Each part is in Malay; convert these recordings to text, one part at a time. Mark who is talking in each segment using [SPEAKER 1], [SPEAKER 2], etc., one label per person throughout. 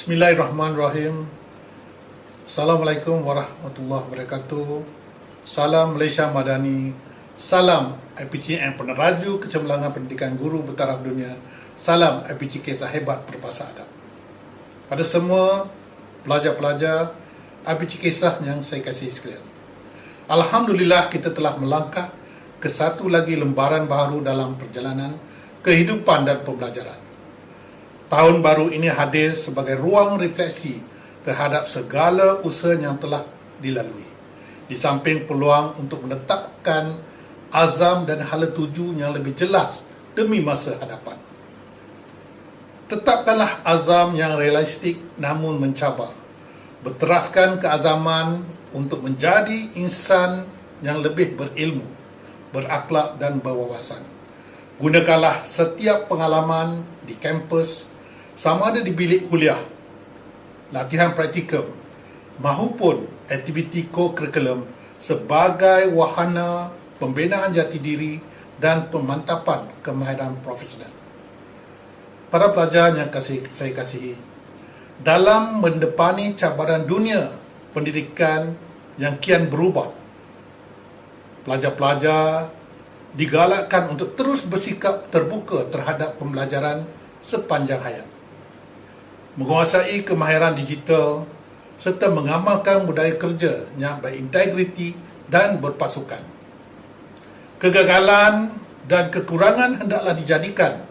[SPEAKER 1] Bismillahirrahmanirrahim. Assalamualaikum warahmatullahi wabarakatuh. Salam Malaysia Madani. Salam IPCM Peneraju Kecemerlangan Pendidikan Guru Bertaraf Dunia. Salam IPC Kisah Hebat Adab. Pada semua pelajar-pelajar IPC Kisah yang saya kasih sekalian. Alhamdulillah kita telah melangkah ke satu lagi lembaran baru dalam perjalanan kehidupan dan pembelajaran. Tahun baru ini hadir sebagai ruang refleksi terhadap segala usaha yang telah dilalui. Di samping peluang untuk menetapkan azam dan hala tuju yang lebih jelas demi masa hadapan. Tetapkanlah azam yang realistik namun mencabar. Berteraskan keazaman untuk menjadi insan yang lebih berilmu, berakhlak dan berwawasan. Gunakanlah setiap pengalaman di kampus sama ada di bilik kuliah, latihan praktikum maupun aktiviti co-curriculum sebagai wahana pembinaan jati diri dan pemantapan kemahiran profesional. Para pelajar yang kasih, saya kasihi, dalam mendepani cabaran dunia pendidikan yang kian berubah, pelajar-pelajar digalakkan untuk terus bersikap terbuka terhadap pembelajaran sepanjang hayat menguasai kemahiran digital serta mengamalkan budaya kerja yang berintegriti dan berpasukan. Kegagalan dan kekurangan hendaklah dijadikan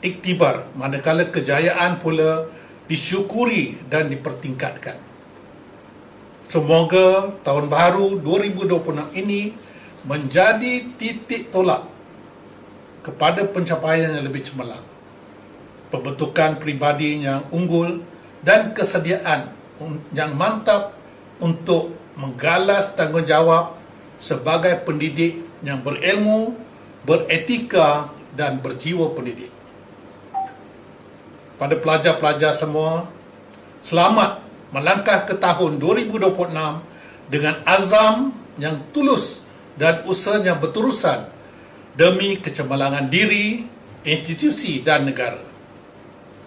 [SPEAKER 1] iktibar manakala kejayaan pula disyukuri dan dipertingkatkan. Semoga tahun baru 2026 ini menjadi titik tolak kepada pencapaian yang lebih cemerlang pembentukan pribadi yang unggul dan kesediaan yang mantap untuk menggalas tanggungjawab sebagai pendidik yang berilmu, beretika dan berjiwa pendidik. Pada pelajar-pelajar semua, selamat melangkah ke tahun 2026 dengan azam yang tulus dan usaha yang berterusan demi kecemerlangan diri, institusi dan negara.